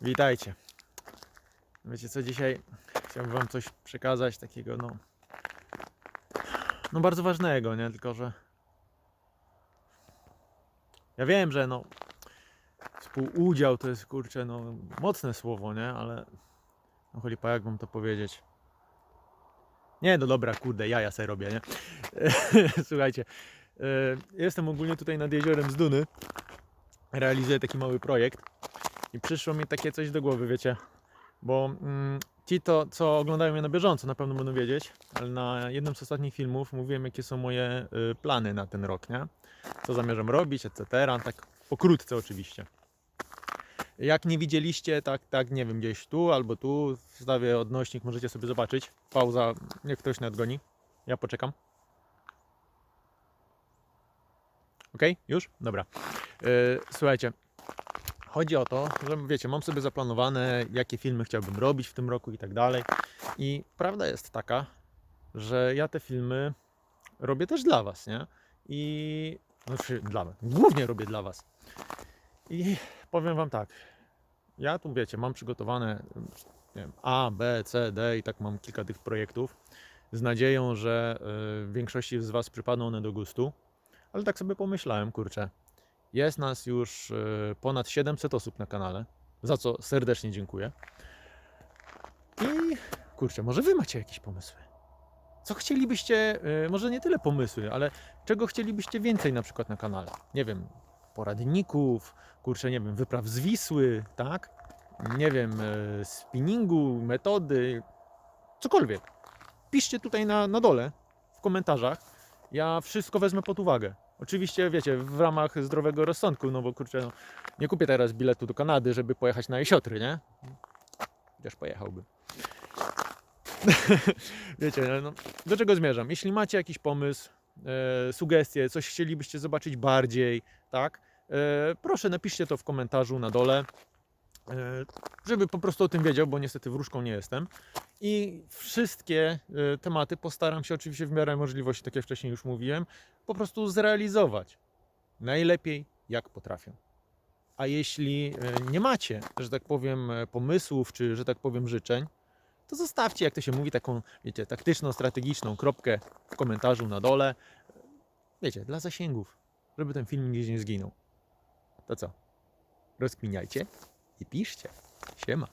Witajcie. Wiecie co, dzisiaj chciałbym wam coś przekazać takiego, no... No bardzo ważnego, nie? Tylko, że... Ja wiem, że no... Współudział to jest, kurczę, no... Mocne słowo, nie? Ale... No cholipa, jak wam to powiedzieć? Nie, no dobra, kurde, jaja se robię, nie? Słuchajcie, e, jestem ogólnie tutaj nad jeziorem z Duny. Realizuję taki mały projekt. I przyszło mi takie coś do głowy, wiecie, bo mm, ci to, co oglądają mnie na bieżąco, na pewno będą wiedzieć, ale na jednym z ostatnich filmów mówiłem, jakie są moje y, plany na ten rok, nie? Co zamierzam robić, etc. Tak pokrótce oczywiście. Jak nie widzieliście, tak, tak, nie wiem, gdzieś tu albo tu, wstawię odnośnik, możecie sobie zobaczyć. Pauza, niech ktoś nadgoni. Ja poczekam. Ok, już? Dobra. Y, słuchajcie, Chodzi o to, że wiecie, mam sobie zaplanowane, jakie filmy chciałbym robić w tym roku i tak dalej. I prawda jest taka, że ja te filmy robię też dla Was, nie? I znaczy dla was, głównie robię dla Was. I powiem Wam tak, ja tu wiecie, mam przygotowane wiem, A, B, C, D i tak mam kilka tych projektów z nadzieją, że y, większości z Was przypadną one do gustu. Ale tak sobie pomyślałem, kurczę, jest nas już e, ponad 700 osób na kanale, za co serdecznie dziękuję. I kurczę, może wy macie jakieś pomysły? Co chcielibyście, e, może nie tyle pomysły, ale czego chcielibyście więcej na przykład na kanale? Nie wiem, poradników, kurczę, nie wiem, wypraw z Wisły, tak? Nie wiem, e, spinningu, metody, cokolwiek. Piszcie tutaj na, na dole, w komentarzach. Ja wszystko wezmę pod uwagę. Oczywiście, wiecie, w ramach zdrowego rozsądku, no bo kurczę, no, nie kupię teraz biletu do Kanady, żeby pojechać na jesiotry, nie? Chociaż pojechałbym. wiecie, no, do czego zmierzam? Jeśli macie jakiś pomysł, e, sugestie, coś chcielibyście zobaczyć bardziej, tak? E, proszę, napiszcie to w komentarzu na dole, żeby po prostu o tym wiedział, bo niestety wróżką nie jestem. I wszystkie e, tematy postaram się oczywiście w miarę możliwości, tak jak wcześniej już mówiłem, po prostu zrealizować najlepiej jak potrafię. A jeśli e, nie macie, że tak powiem, e, pomysłów, czy że tak powiem życzeń, to zostawcie, jak to się mówi, taką, wiecie, taktyczną, strategiczną kropkę w komentarzu na dole. Wiecie, dla zasięgów, żeby ten film gdzieś nie zginął. To co? Rozkminiajcie i piszcie. Siema.